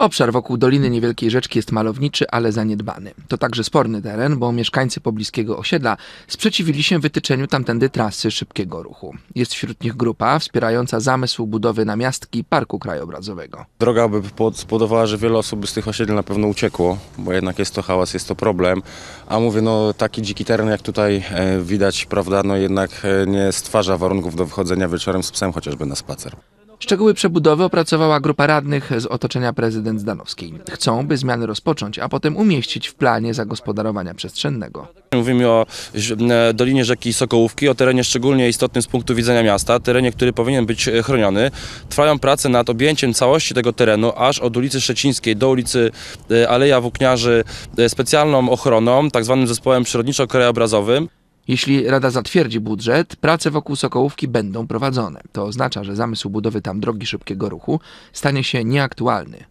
Obszar wokół Doliny Niewielkiej Rzeczki jest malowniczy, ale zaniedbany. To także sporny teren, bo mieszkańcy pobliskiego osiedla sprzeciwili się wytyczeniu tamtędy trasy szybkiego ruchu. Jest wśród nich grupa wspierająca zamysł budowy namiastki Parku Krajobrazowego. Droga by spowodowała, że wiele osób z tych osiedli na pewno uciekło, bo jednak jest to hałas, jest to problem. A mówię, no taki dziki teren jak tutaj e, widać, prawda, no jednak e, nie stwarza warunków do wychodzenia wieczorem z psem chociażby na spacer. Szczegóły przebudowy opracowała grupa radnych z otoczenia prezydent Zdanowskiej. Chcą, by zmiany rozpocząć, a potem umieścić w planie zagospodarowania przestrzennego. Mówimy o e, Dolinie Rzeki Sokołówki, o terenie szczególnie istotnym z punktu widzenia miasta, terenie, który powinien być e, chroniony. Trwają prace nad objęciem całości tego terenu, aż od ulicy Szczecińskiej do ulicy e, Aleja Włókniarzy specjalną ochroną, tak zwanym zespołem przyrodniczo-krajobrazowym. Jeśli Rada zatwierdzi budżet, prace wokół Sokołówki będą prowadzone. To oznacza, że zamysł budowy tam drogi szybkiego ruchu stanie się nieaktualny.